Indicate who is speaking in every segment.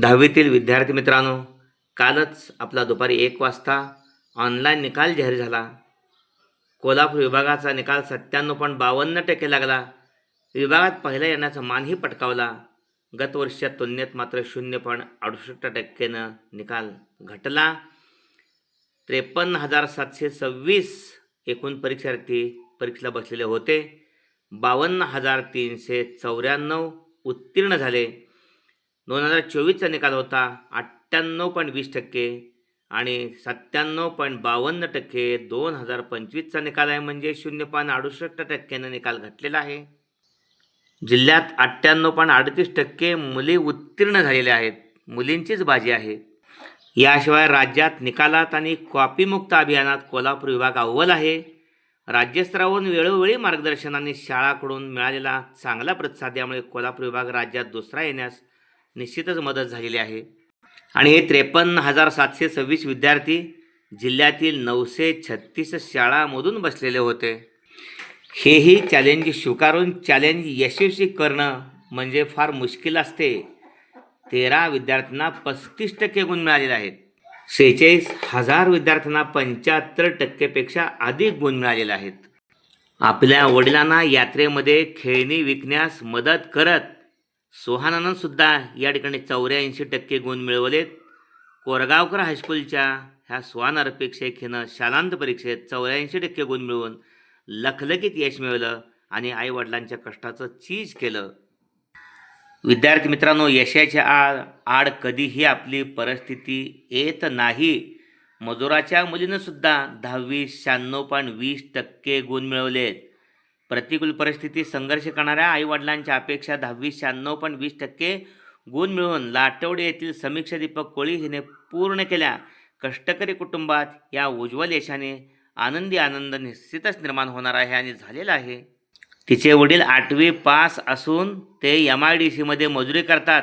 Speaker 1: दहावीतील विद्यार्थी मित्रांनो कालच आपला दुपारी एक वाजता ऑनलाईन निकाल जाहीर झाला. कोल्हापूर विभागाचा निकाल सत्त्याण्णव पॉईंट बावन्न टक्के लागला. विभागात पहिला येण्याचा मानही पटकावला. गतवर्षीच्या तुलनेत मात्र शून्य पॉईंट अडुसष्ट टक्केनं निकाल घटला. त्रेपन्न हजार सातशे सव्वीस एकूण परीक्षार्थी परीक्षेला बसलेले होते. बावन्न हजार तीनशे चौऱ्याण्णव उत्तीर्ण झाले. दोन हजार चोवीसचा निकाल होता. अठ्ठ्याण्णव पॉईंट वीस टक्के आणि सत्त्याण्णव पॉईंट बावन्न टक्के दोन हजार पंचवीसचा निकाल आहे. म्हणजे शून्य पॉईंट अडुसष्ट टक्क्यानं निकाल घटलेला आहे. जिल्ह्यात अठ्ठ्याण्णव पॉईंट अडतीस टक्के मुली उत्तीर्ण झालेल्या आहेत. मुलींचीच बाजी आहे. याशिवाय राज्यात निकालात आणि कॉपीमुक्त अभियानात कोल्हापूर विभाग अव्वल आहे. राज्यस्तरावरून वेळोवेळी मार्गदर्शनाने शाळाकडून मिळालेला चांगला प्रतिसाद यामुळे कोल्हापूर विभाग राज्यात दुसरा येण्यास निश्चितच मदत झालेली आहे. आणि हे त्रेपन्न हजार सातशे सव्वीस विद्यार्थी जिल्ह्यातील नऊशे छत्तीस शाळांमधून बसलेले होते. हेही चॅलेंज स्वीकारून चॅलेंज यशस्वी करणं म्हणजे फार मुश्किल असते. तेरा विद्यार्थ्यांना पस्तीस टक्के गुण मिळालेले आहेत. सेहेचाळीस हजार विद्यार्थ्यांना पंच्याहत्तर टक्केपेक्षा अधिक गुण मिळालेले आहेत. आपल्या वडिलांना यात्रेमध्ये खेळणी विकण्यास मदत करत सोहानानं सुद्धा या ठिकाणी चौऱ्याऐंशी टक्के गुण मिळवलेत. कोरगावकर हायस्कूलच्या ह्या स्वानरपेक्षेक हिनं शालांत परीक्षेत चौऱ्याऐंशी टक्के गुण मिळवून लखलखीत यश मिळवलं आणि आईवडिलांच्या कष्टाचं चीज केलं. विद्यार्थी मित्रांनो यशाच्या आड आड कधीही आपली परिस्थिती येत नाही. मजुराच्या मुलीनं सुद्धा दहावी शहाण्णव पॉईंट वीस टक्के गुण मिळवलेत. प्रतिकूल परिस्थितीत संघर्ष करणाऱ्या आईवडिलांच्या अपेक्षा दहावी शहाण्णव पॉईंट वीस टक्के गुण मिळवून लाटवडे येथील समीक्षा दीपक कोळी हिने पूर्ण केल्या. कष्टकरी कुटुंबात या उज्ज्वल यशाने आनंदी आनंद निश्चितच निर्माण होणार आहे आणि झालेला आहे. तिचे वडील आठवी पास असून ते एम आय डी सीमध्ये मजुरी करतात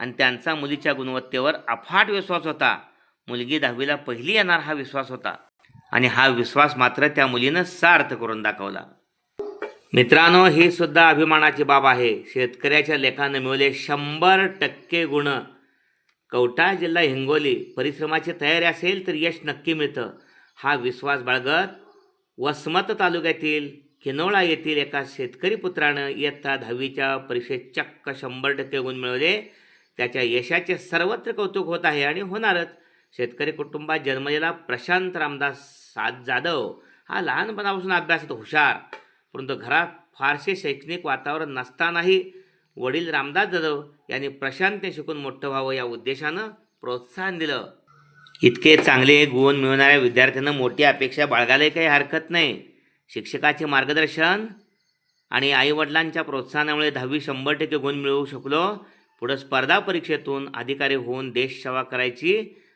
Speaker 1: आणि त्यांचा मुलीच्या गुणवत्तेवर अफाट विश्वास होता. मुलगी दहावीला पहिली येणार हा विश्वास होता आणि हा विश्वास मात्र त्या मुलीनं सार्थ करून दाखवला. मित्रांनो ही सुद्धा अभिमानाची बाब आहे. शेतकऱ्याच्या लेखानं मिळवले शंभर टक्के गुण. कवठा जिल्हा हिंगोली परिश्रमाची तयारी असेल तर यश नक्की मिळतं. हा विश्वास बाळगत वसमत तालुक्यातील किनोळा येथील एका शेतकरी पुत्रानं इयत्ता दहावीच्या परीक्षेत चक्क शंभर टक्के गुण मिळवले. त्याच्या यशाचे सर्वत्र कौतुक होत आहे आणि होणारच. शेतकरी कुटुंबात जन्मलेला प्रशांत रामदास साद जाधव हा लहानपणापासून अभ्यासात हुशार. परंतु घरात फारसे शैक्षणिक वातावरण नसतानाही वडील रामदास जाधव यांनी प्रशांतने शिकून मोठं व्हावं या उद्देशानं प्रोत्साहन दिलं. इतके चांगले गुण मिळवणाऱ्या विद्यार्थ्यांना मोठी अपेक्षा बाळगायला काही हरकत नाही. शिक्षकाचे मार्गदर्शन आणि आईवडिलांच्या प्रोत्साहनामुळे दहावी शंभर टक्के गुण मिळवू शकलो पुढं स्पर्धा परीक्षेतून अधिकारी होऊन देशसेवा करायची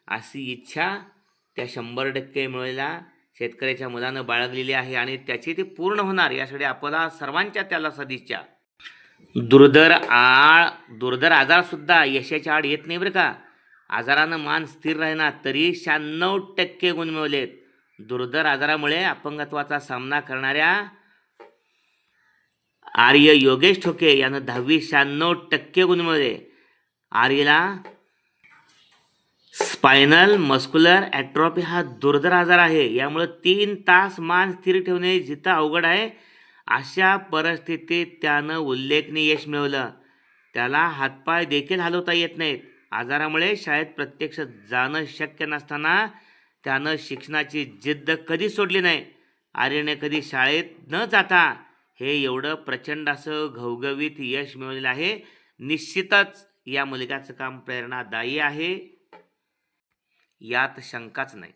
Speaker 1: अशी इच्छा त्या शंभर टक्के मिळवलेल्या शेतकऱ्याच्या मुलानं बाळगलेली आहे आणि त्याची ती पूर्ण होणार यासाठी आपला सर्वांच्या त्याला सदिच्छा. दुर्धर आळ दुर्धर आजारसुद्धा यशाच्या आड येत नाही बरं का. आजारानं मान स्थिर राहिना तरी शहाण्णव टक्के गुण मिळवलेत. दुर्धर आजारामुळे अपंगत्वाचा सामना करणाऱ्या आर्य योगेश ठोके यानं दहावी शहाण्णव टक्के गुण मिळवले. आर्यला स्पायनल मस्क्युलर ॲट्रॉपी हा दुर्धर आजार आहे. यामुळं तीन तास मान स्थिर ठेवणे जिथं अवघड आहे अशा परिस्थितीत त्यानं उल्लेखनीय यश मिळवलं. त्याला हातपाय देखील हलवता येत नाहीत. आजारामुळे शाळेत प्रत्यक्ष जाणं शक्य नसताना त्यानं शिक्षणाची जिद्द कधी सोडली नाही. आर्यने कधी शाळेत न जाता हे एवढं प्रचंड असं घवघवीत यश मिळवलेलं आहे. निश्चितच या मुलग्याचं काम प्रेरणादायी आहे. यात शंकाच नाही.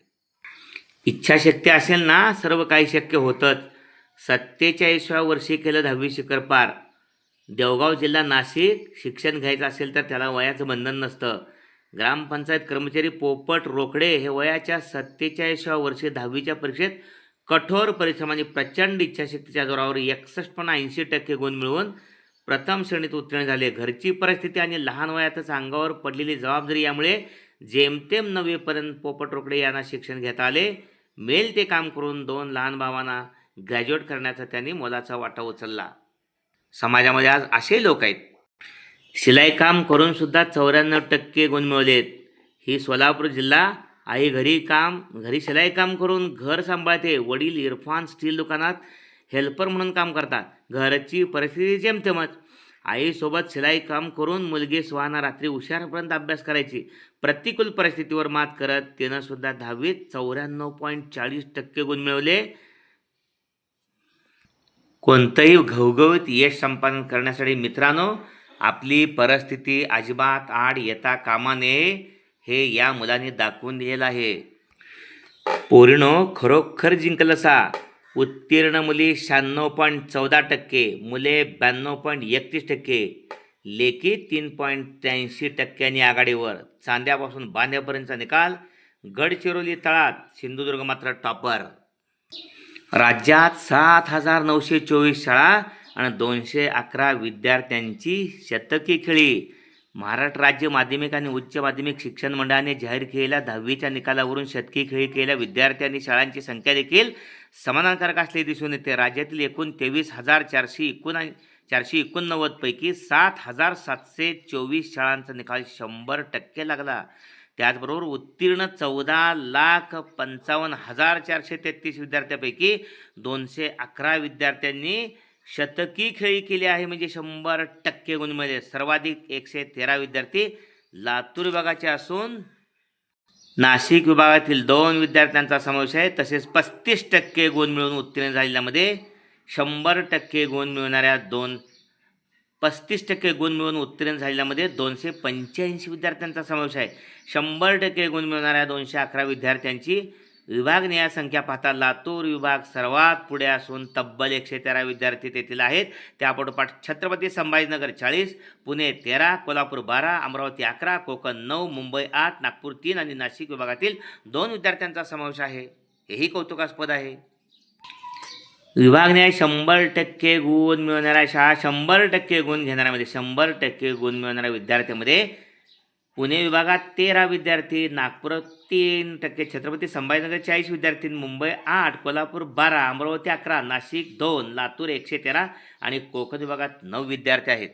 Speaker 1: इच्छाशक्ती असेल ना सर्व काही शक्य होतंच. सत्तेचाळीसव्या वर्षी केलं दहावी शिखर पार. देवगाव जिल्हा नाशिक शिक्षण घ्यायचं असेल तर त्याला वयाचं बंधन नसतं. ग्रामपंचायत कर्मचारी पोपट रोकडे हे वयाच्या सत्तेचाळीसव्या वर्षी दहावीच्या परीक्षेत कठोर परिश्रमाने प्रचंड इच्छाशक्तीच्या जोरावर एकसष्ट पण ऐंशी टक्के गुण मिळवून प्रथम श्रेणीत उत्तीर्ण झाले. घरची परिस्थिती आणि लहान वयातच अंगावर पडलेली जबाबदारी यामुळे जेमतेम नववीपर्यंत पोपट रोकडे यांना शिक्षण घेता आले मेल ते काम करून दोन लहान भावांना ग्रॅज्युएट करण्याचा त्यांनी मोलाचा वाटा उचलला. समाजामध्ये आज असे लोक आहेत. शिलाई काम करून सुद्धा चौऱ्याण्णव टक्के गुण मिळवलेत. ही सोलापूर जिल्हा आई घरी काम घरी शिलाई काम करून घर सांभाळते. वडील इरफान स्टील दुकानात हेल्पर म्हणून काम करतात. घरची परिस्थिती जेमतेमच आईसोबत शिलाई काम करून मुलगी सुहाना रात्री हुशारपर्यंत अभ्यास करायची. प्रतिकूल परिस्थितीवर मात करत तिनं सुद्धा दहावीत चौऱ्याण्णव पॉईंट चाळीस टक्के गुण मिळवले. कोणतंही घवघवीत यश संपादन करण्यासाठी मित्रांनो आपली परिस्थिती अजिबात आड येता कामा नये हे या मुलाने दाखवून दिलेलं आहे. पूर्ण खरोखर जिंकलं सा उत्तीर्ण मुली शहाण्णव पॉईंट चौदा टक्के मुले ब्याण्णव पॉईंट एकतीस टक्के लेखी तीन पॉईंट त्र्याऐंशी टक्क्यांनी आघाडीवर. चांद्यापासून बांध्यापर्यंतचा निकाल गडचिरोली तळात सिंधुदुर्ग मात्र टॉपर. राज्यात सात हजार नऊशे चोवीस शाळा आणि दोनशे अकरा विद्यार्थ्यांची शतकी खेळी. महाराष्ट्र राज्य माध्यमिक आणि उच्च माध्यमिक शिक्षण मंडळाने जाहीर केलेल्या दहावीच्या निकालावरून शतकी खेळी केलेल्या विद्यार्थी आणि शाळांची संख्या देखील समाधानकारक असलेली दिसून येते. राज्यातील एकूण तेवीस हजार चारशे एकोण चारशे एकोणनव्वदपैकी सात हजार सातशे चोवीस शाळांचा निकाल शंभर टक्के लागला. त्याचबरोबर उत्तीर्ण चौदा लाख पंचावन्न हजार चारशे तेहतीस विद्यार्थ्यांपैकी दोनशे अकरा विद्यार्थ्यांनी शतकी खेळी केली आहे म्हणजे शंभर टक्के गुणमध्ये. सर्वाधिक एकशे तेरा विद्यार्थी लातूर विभागाचे असून नाशिक विभागातील दोन विद्यार्थ्यांचा समावेश आहे. तसेच पस्तीस टक्के गुण मिळवून उत्तीर्ण झालेल्यामध्ये शंभर टक्के गुण मिळवणाऱ्या दोन पस्तीस टक्के गुण मिळवून उत्तीर्ण झालेल्यामध्ये दोनशे पंच्याऐंशी विद्यार्थ्यांचा समावेश आहे. शंभर टक्के गुण मिळवणाऱ्या दोनशे अकरा विद्यार्थ्यांची विभागनिहाय संख्या पाहता लातूर विभाग सर्वात पुढे असून तब्बल एकशे तेरा विद्यार्थी तेथील आहेत. त्यापाठोपाठ छत्रपती संभाजीनगर चाळीस पुणे तेरा कोल्हापूर बारा अमरावती अकरा कोकण नऊ मुंबई आठ नागपूर तीन आणि नाशिक विभागातील दोन विद्यार्थ्यांचा समावेश आहे. हेही कौतुकास्पद आहे. विभागने शंभर टक्के गुण मिळवणाऱ्या शाळा शंभर टक्के गुण घेणाऱ्यामध्ये शंभर टक्के गुण मिळवणाऱ्या विद्यार्थ्यांमध्ये पुणे विभागात तेरा विद्यार्थी नागपूर तीन टक्के छत्रपती संभाजीनगर चाळीस विद्यार्थी मुंबई आठ कोल्हापूर बारा अमरावती अकरा नाशिक दोन लातूर एकशे तेरा आणि कोकण विभागात नऊ विद्यार्थी आहेत.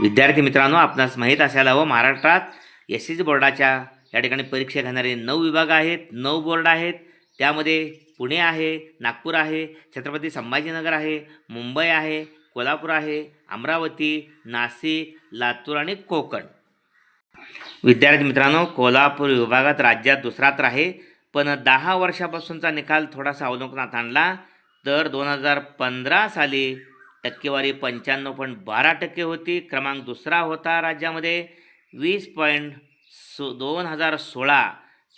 Speaker 1: विद्यार्थी मित्रांनो आपणास माहीत असायला हवं महाराष्ट्रात एस एस बोर्डाच्या या ठिकाणी परीक्षा घेणारे नऊ विभाग आहेत. नऊ बोर्ड आहेत. त्यामध्ये पुणे आहे नागपूर आहे छत्रपती संभाजीनगर आहे मुंबई आहे कोल्हापूर आहे अमरावती नाशिक लातूर आणि कोकण. विद्यार्थी मित्रांनो कोल्हापूर विभागात राज्यात दुसरा तर आहे पण दहा वर्षापासूनचा निकाल थोडासा अवलोकनात आणला. तर दोन हजार पंधरा साली टक्केवारी पंच्याण्णव पॉईंट बारा टक्के होती. क्रमांक दुसरा होता राज्यामध्ये वीस पॉईंट सो दोन हजार सोळा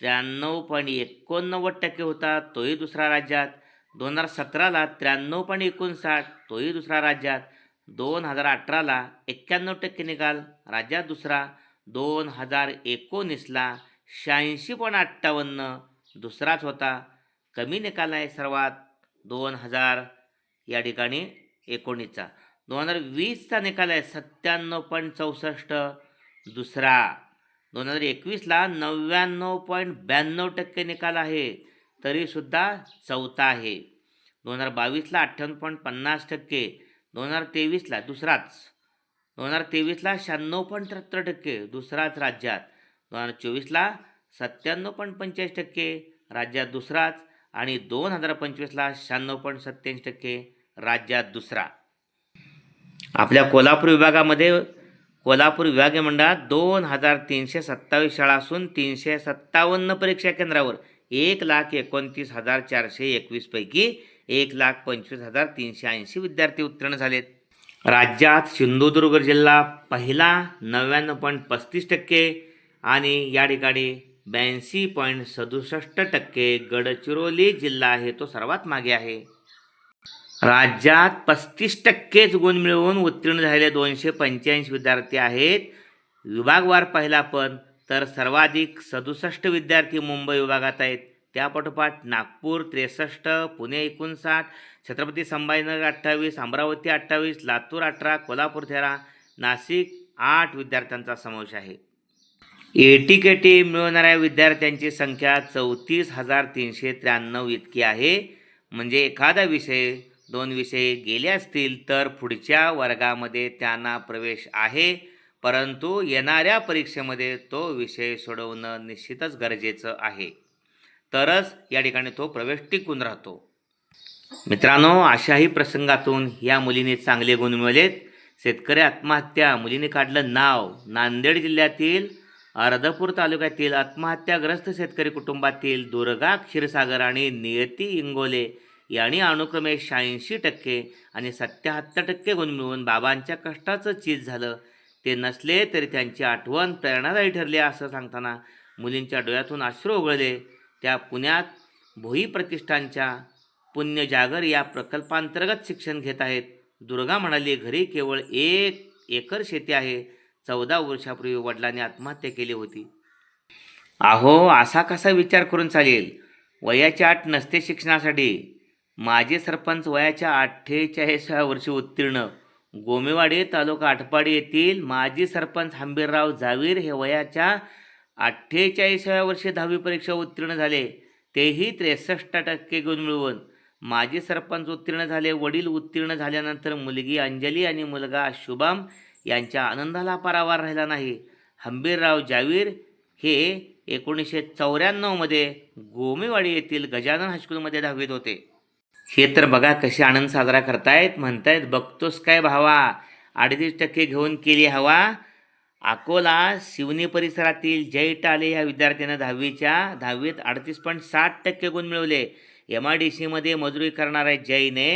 Speaker 1: त्र्याण्णव पॉईंट एकोणनव्वद टक्के होता तोही दुसरा राज्यात. दोन हजार सतराला त्र्याण्णव पॉईंट एकोणसाठ तोही दुसरा राज्यात. दोन हजार अठराला एक्क्याण्णव टक्के निकाल राज्यात दुसरा. दोन हजार एकोणीसला शहाऐंशी पॉईंट अठ्ठावन्न दुसराच होता. कमी निकाल आहे सर्वात. दोन हजार या ठिकाणी एकोणीसचा. दोन हजार वीसचा निकाल आहे सत्त्याण्णव पॉईंट चौसष्ट दुसरा. दोन हजार एकवीसला नव्याण्णव पॉईंट ब्याण्णव टक्के निकाल आहे. तरीसुद्धा चौथा आहे. दोन हजार बावीसला अठ्ठ्याण्णव पॉईंट पन्नास टक्के. दोन हजार तेवीसला दुसराच. दोन हजार तेवीसला शहाण्णव पॉईंट त्र्याहत्तर टक्के दुसराच राज्यात. दोन हजार चोवीसला सत्त्याण्णव पॉईंट पंचेचाळीस टक्के राज्यात दुसराच आणि दोन हजार पंचवीसला शहाण्णव पॉईंट सत्त्याऐंशी टक्के राज्यात दुसरा. आपल्या कोल्हापूर विभागामध्ये कोल्हापूर विभागीय मंडळात दोन हजार तीनशे सत्तावीस शाळा असून तीनशे सत्तावन्न परीक्षा केंद्रावर एक लाख एकोणतीस हजार चारशे एकवीसपैकी एक लाख पंचवीस हजार तीनशे ऐंशी विद्यार्थी उत्तीर्ण झालेत. राज्यात सिंधुदुर्ग जिल्हा पहिला नव्याण्णव पॉईंट पस्तीस टक्के आणि या ठिकाणी ब्याऐंशी पॉईंट सदुसष्ट टक्के गडचिरोली जिल्हा आहे तो सर्वात मागे आहे. राज्यात पस्तीस टक्केच गुण मिळवून उत्तीर्ण झालेले दोनशे पंच्याऐंशी विद्यार्थी आहेत. विभागवार पहिला पण तर सर्वाधिक सदुसष्ट विद्यार्थी मुंबई विभागात आहेत. त्यापाठोपाठ नागपूर त्रेसष्ट पुणे एकोणसाठ छत्रपती संभाजीनगर अठ्ठावीस अमरावती अठ्ठावीस लातूर अठरा कोल्हापूर तेरा नाशिक आठ विद्यार्थ्यांचा समावेश आहे. ए टी के टी मिळवणाऱ्या विद्यार्थ्यांची संख्या चौतीस हजार तीनशे त्र्याण्णव इतकी आहे. म्हणजे एखादा विषय दोन विषय गेले असतील तर पुढच्या वर्गामध्ये त्यांना प्रवेश आहे. परंतु येणाऱ्या परीक्षेमध्ये तो विषय सोडवणं निश्चितच गरजेचं आहे. तरच या ठिकाणी तो प्रवेश टिकून राहतो. मित्रांनो अशाही प्रसंगातून या मुलीने चांगले गुण मिळवलेत. शेतकरी आत्महत्या मुलीने काढलं नाव. नांदेड जिल्ह्यातील अर्धपूर तालुक्यातील आत्महत्याग्रस्त शेतकरी कुटुंबातील दुर्गा क्षीरसागर आणि नियती इंगोले यांनी अनुक्रमे शहाऐंशी टक्के आणि सत्याहत्तर टक्के गुण मिळवून बाबांच्या कष्टाचं चीज झालं. ते नसले तरी त्यांची आठवण प्रेरणादायी ठरली असं सांगताना मुलींच्या डोळ्यातून अश्रू उघळले त्या पुण्यात भोई प्रतिष्ठानच्या पुण्यजागर या प्रकल्पांतर्गत शिक्षण घेत आहेत. दुर्गा म्हणाली घरी केवळ एक एकर शेती आहे. चौदा वर्षापूर्वी वडिलांनी आत्महत्या केली होती. अहो असा कसा विचार करून चालेल? वयाची आठ नसते शिक्षणासाठी. माजी सरपंच वयाच्या अठ्ठेचाळीसव्या वर्षी उत्तीर्ण. गोमेवाडी तालुका आटपाडी येथील माजी सरपंच हंबीरराव जावीर हे वयाच्या अठ्ठेचाळीसाव्या वर्षी दहावी परीक्षा उत्तीर्ण झाले. तेही त्रेसष्ट टक्के गुण मिळवून माजी सरपंच उत्तीर्ण झाले वडील उत्तीर्ण झाल्यानंतर मुलगी अंजली आणि मुलगा शुभम यांच्या आनंदाला पारावार राहिला नाही. हंबीरराव जावीर हे एकोणीसशे चौऱ्याण्णवमध्ये गोमेवाडी येथील गजानन हायस्कूलमध्ये दहावीत होते. हे तर बघा कसे आनंद साजरा करतायत म्हणतायत बघतोस काय भावा? अडतीस टक्के घेऊन केली हवा अकोला शिवनी परिसरातील जय टाले ह्या विद्यार्थ्यानं दहावीच्या दहावीत अडतीस पॉईंट साठ टक्के गुण मिळवले. एम आय डी सीमध्ये मजुरी करणाऱ्या जयने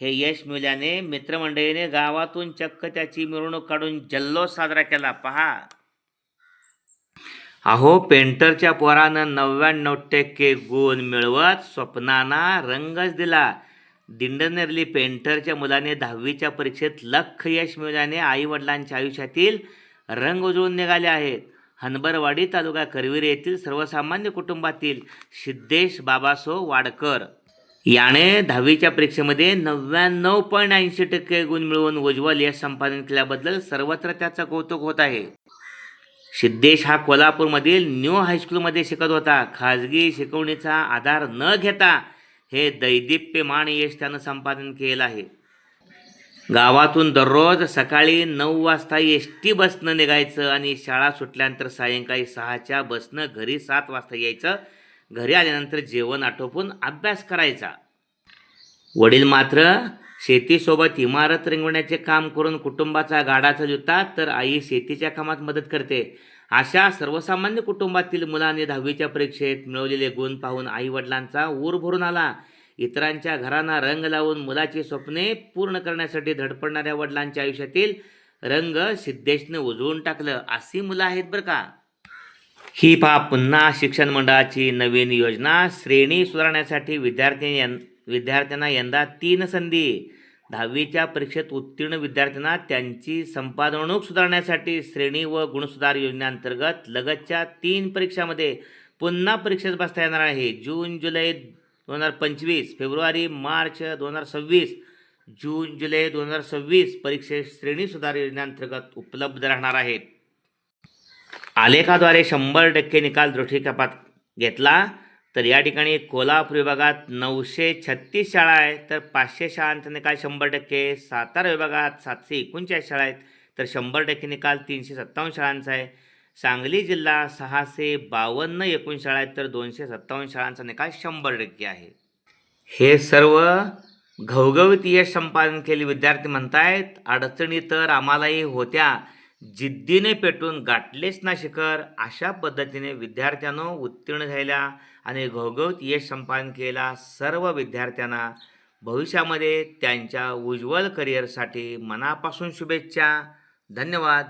Speaker 1: हे यश मिळाल्याने मित्रमंडळीने गावातून चक्क त्याची मिरवणूक काढून जल्लोष साजरा केला. पहा. अहो पेंटरच्या पोरानं नव्याण्णव टक्के गुण मिळवत स्वप्नांना रंगच दिला. दिंडनेरली पेंटरच्या मुलाने दहावीच्या परीक्षेत लख यश मिळवल्याने आईवडिलांच्या आयुष्यातील रंग उजळून निघाले आहेत. हनबरवाडी तालुका करवीर येथील सर्वसामान्य कुटुंबातील सिद्धेश बाबासो वाडकर. याने दहावीच्या परीक्षेमध्ये नव्याण्णव पॉईंट ऐंशी टक्के गुण मिळवून उज्ज्वल यश संपादन केल्याबद्दल सर्वत्र त्याचं कौतुक होत आहे. सिद्धेश हा कोल्हापूरमधील न्यू हायस्कूलमध्ये शिकत होता. खाजगी शिकवणीचा आधार न घेता हे दैदिप्यमान यश त्यानं संपादन केलं आहे. गावातून दररोज सकाळी नऊ वाजता एस टी बसनं निघायचं आणि शाळा सुटल्यानंतर सायंकाळी सहाच्या बसनं घरी सात वाजता यायचं. घरी आल्यानंतर जेवण आटोपून अभ्यास करायचा. वडील मात्र शेतीसोबत इमारत रंगवण्याचे काम करून कुटुंबाचा गाडा चालवतात तर आई शेतीच्या कामात मदत करते. अशा सर्वसामान्य कुटुंबातील मुलांनी दहावीच्या परीक्षेत मिळवलेले गुण पाहून आईवडिलांचा ऊर भरून आला. इतरांच्या घरांना रंग लावून मुलाची स्वप्ने पूर्ण करण्यासाठी धडपडणाऱ्या वडिलांच्या आयुष्यातील रंग सिद्धेशनं उजळून टाकलं. अशी मुलं आहेत बरं का. ही पहा पुन्हा शिक्षण मंडळाची नवीन योजना. श्रेणी सुधारण्यासाठी विद्यार्थी यं विद्यार्थ्यांना यंदा तीन संधी. दहावीच्या परीक्षेत उत्तीर्ण विद्यार्थ्यांना त्यांची संपादनूक सुधारण्यासाठी श्रेणी व गुणसुधार योजनेअंतर्गत लगतच्या तीन परीक्षामध्ये पुन्हा परीक्षेत बसता येणार आहे. जून जुलै दोन हजार पंचवीस फेब्रुवारी मार्च दोन हजार सव्वीस जून जुलै दोन हजार सव्वीस परीक्षेत श्रेणी सुधार योजनेअंतर्गत उपलब्ध राहणार आहेत. आलेखाद्वारे शंभर टक्के निकाल दृष्टिक्षेपात घेतला तर या ठिकाणी कोल्हापूर विभागात नऊशे छत्तीस शाळा आहेत तर पाचशे शाळांचा निकाल शंभर टक्के सातारा विभागात सातशे एकोणचाळीस शाळा आहेत तर शंभर टक्के निकाल तीनशे सत्तावन्न शाळांचा आहे. सांगली जिल्हा सहाशे बावन्न एकूण शाळा आहेत तर दोनशे सत्तावन्न शाळांचा निकाल शंभर टक्के आहे. हे सर्व घवघवीत यश संपादन केले विद्यार्थी म्हणतायत अडचणी तर आम्हालाही होत्या. जिद्दीने पेटून गाठलेच ना शिखर अशा पद्धतीने विद्यार्थ्यांनो उत्तीर्ण झालेल्या आणि घवघवीत यश संपादन केलेल्या सर्व विद्यार्थ्यांना भविष्यामध्ये त्यांच्या उज्ज्वल करिअरसाठी मनापासून शुभेच्छा. धन्यवाद.